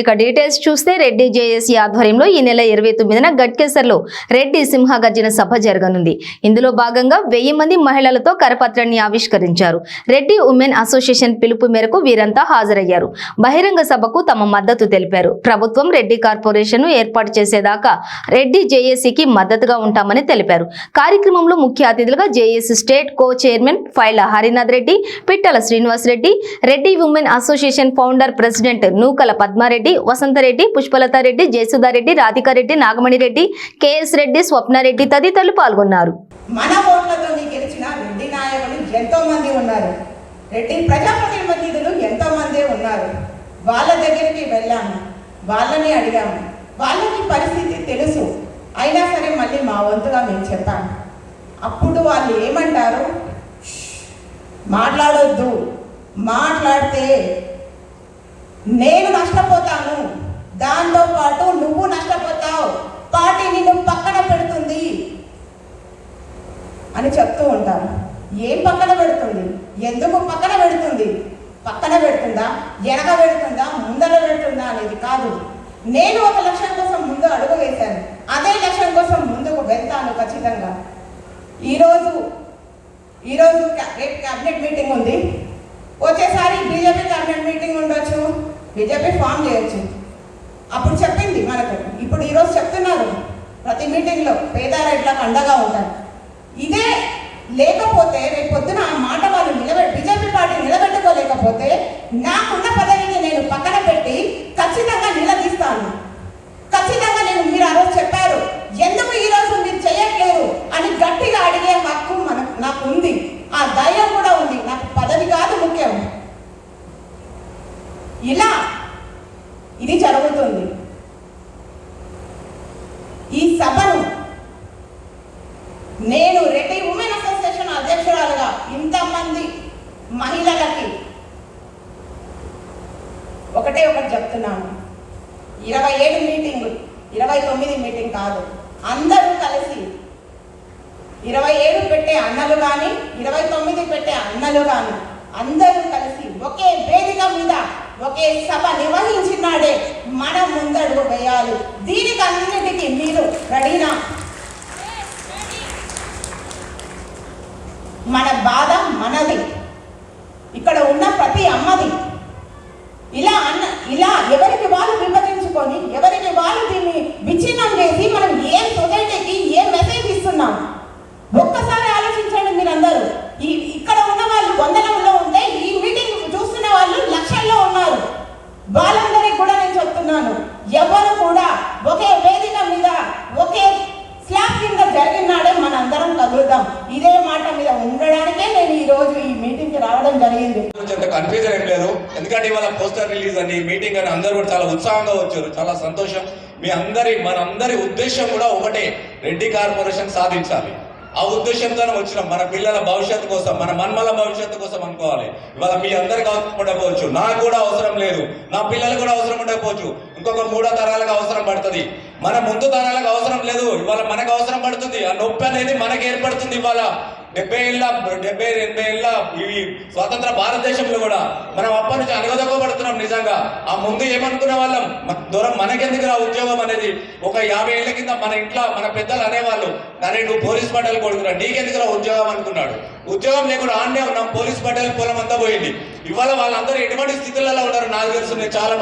ఇక డీటెయిల్స్ చూస్తే రెడ్డి జేఏసీ ఆధ్వర్యంలో ఈ నెల ఇరవై తొమ్మిదిన గట్కేసర్లో రెడ్డి సింహగర్జన సభ జరగనుంది. ఇందులో భాగంగా వెయ్యి మంది మహిళలతో కరపత్రాన్ని ఆవిష్కరించారు. రెడ్డి ఉమెన్ అసోసియేషన్ పిలుపు మేరకు వీరంతా హాజరయ్యారు. బహిరంగ సభకు తమ మద్దతు తెలిపారు. ప్రభుత్వం రెడ్డి కార్పొరేషన్ ఏర్పాటు చేసేదాకా రెడ్డి జేఏసీకి మద్దతుగా ఉంటామని తెలిపారు. కార్యక్రమంలో ముఖ్య అతిథులుగా JAC state co chairman Paila Harinath Reddy Pittala Srinivas Reddy Reddy women association founder president Nookala Padma Reddy Reddy Vasantha Reddy Pushpalatha Reddy Jayasudha Reddy Radhika Reddy Nagamani Reddy KS Reddy Swapna Reddy తదితరులు పాల్గొన్నారు. మన ఓట్లతో గెలిచిన రెడ్డి నాయకులు ఎంతో మంది ఉన్నారు. రెడ్డి ప్రజాప్రతినిధులు ఎంతో మంది ఉన్నారు. వాళ్ళ దగ్గరికి వెళ్ళాము. వాళ్ళని అడిగాము. వాళ్ళకి పరిస్థితి తెలుసు. అయినా సరే మళ్ళీ మా వంతుగా మేము చెప్పాము. అప్పుడు వాళ్ళు ఏమంటారు? మాట్లాడొద్దు. మాట్లాడితే నేను నష్టపోతాను. దాంతో పాటు నువ్వు నష్టపోతావు. పార్టీ నిన్ను పక్కన పెడుతుంది అని చెప్తూ ఉంటాను ఏం పక్కన పెడుతుంది? ఎందుకు పక్కన పెడుతుంది? పక్కన పెడుతుందా? వెనక పెడుతుందా? ముందర పెడుతుందా అనేది కాదు. నేను ఒక లక్ష్యం కోసం ముందు అడుగు వేశాను. అదే లక్ష్యం కోసం ముందుకు వెళ్తాను ఖచ్చితంగా. ఈరోజు ఈరోజు రేపు క్యాబినెట్ మీటింగ్ ఉంది. వచ్చేసారి బీజేపీ క్యాబినెట్ మీటింగ్ ఉండొచ్చు. బీజేపీ ఫామ్ చేయొచ్చు. అప్పుడు చెప్పింది మనకు ఇప్పుడు ఈరోజు చెప్తున్నారు ప్రతి మీటింగ్లో పేదారెడ్లకు అండగా ఉంటారు. ఇదే లేకపోతే రేపు పొద్దున ఆ మాట వాళ్ళు నిలబెట్టి బీజేపీ పార్టీ నిలబెట్టుకోలేకపోతే నాకున్న పదవిని నేను పక్కన పెట్టి ఖచ్చితంగా నిలదీస్తాను. ఖచ్చితంగా నేను మీరు ఆ రోజు చెప్పారు ఎందుకు ఈ రోజు మీరు చేయట్లేదు? అని గట్టిగా అడిగే హక్కు మనకు నాకు ఉంది. ఆ ధైర్యం కూడా ఉంది. నాకు పదవి కాదు ముఖ్యం. ఇలా ఇది జరుగుతుంది ఈ సభను నేను రెడ్డి ఉమెన్ అసోసియేషన్ అధ్యక్షురాలుగా ఇంతమంది మహిళలకి ఒకటే ఒకటి చెప్తున్నాను ఇరవై ఏడు మీటింగ్ ఇరవై తొమ్మిది మీటింగ్ కాదు. అందరూ కలిసి ఇరవై ఏడు పెట్టే అన్నలు కానీ ఇరవై తొమ్మిది పెట్టే అన్నలు కానీ అందరూ కలిసి ఒకే వేదిక మీద ఒకే సభ నిర్వహించినాడే మనం ముందడుగు వేయాలి. దీనికి అన్నిటికీ మీరు రెడీనా? మన బాధ మనది. ఇక్కడ ఉన్న ప్రతి అమ్మది. ఇలా అన్న ఇలా ఎవరికి వాళ్ళు విభజించుకొని ఎవరికి వాళ్ళు దీన్ని విచ్ఛిన్నం చేసి మనం ఏం సొసైటీకి ఏం మెసేజ్ ఇస్తున్నాం? ఒక్కసారి ఆలోచించండి మీరందరూ. ఈ ఇక్కడ ఉన్న వాళ్ళు వందలంలో ఉంటే ఈ మీటింగ్ చూస్తున్న వాళ్ళు లక్షల్లో ఉన్నారు. వాళ్ళందరికీ కూడా నేను చెప్తున్నాను ఎవరు కూడా ఒకే వేదిక మీద ఒకే స్లాబ్ కింద జరిగినాడే మనందరం కదులుతాం ఇదే మాట మీద ఉండడానికి ఈ రోజు ఈ మీటింగ్కి రావడం జరిగింది. కన్ఫ్యూజన్ ఏం లేదు ఎందుకంటే ఇవాళ పోస్టర్ రిలీజ్ అని మీటింగ్ అని అందరూ కూడా చాలా ఉత్సాహంగా వచ్చారు. చాలా సంతోషం. మీ అందరి మన అందరి ఉద్దేశం కూడా ఒకటే. రెడ్డి కార్పొరేషన్ సాధించాలి. ఆ ఉద్దేశంతోనే వచ్చినాం. మన పిల్లల భవిష్యత్తు కోసం మన మన్మల భవిష్యత్తు కోసం అనుకోవాలి. ఇవాళ మీ అందరికి అవసరం ఉండకపోవచ్చు నాకు కూడా అవసరం లేదు. నా పిల్లలకు కూడా అవసరం ఉండకపోవచ్చు. ఇంకొక మూడో తరాలకు అవసరం పడుతుంది. మన ముందు తరాలకు అవసరం లేదు. ఇవాళ మనకు అవసరం పడుతుంది. ఆ నొప్పి అనేది మనకు ఏర్పడుతుంది ఇవాళ. డెబ్బై ఏళ్ళ డెబ్బై ఎనభై ఏళ్ళ ఇవి స్వతంత్ర భారతదేశంలో కూడా మనం అప్పటి నుంచి అనగదొక్కబడుతున్నాం నిజంగా. ఆ ముందు ఏమనుకునే వాళ్ళం? దూరం మనకెందుకు రా ఉద్యోగం అనేది? ఒక యాభై ఏళ్ళ కింద మన ఇంట్లో మన పెద్దలు అనేవాళ్ళు అరే నువ్వు పోలీస్ పట్టాలు కొడుకురా నీకెందుకు రా ఉద్యోగం? అనుకున్నాడు. ఉద్యోగం లేకుండా ఆన్నే ఉన్నాం పోలీస్ పట్టాల పొలం అంతా పోయింది. ఇవాళ వాళ్ళందరూ ఎటువంటి స్థితులలో ఉన్నారు? నాకు తెలుసు నేను చాలా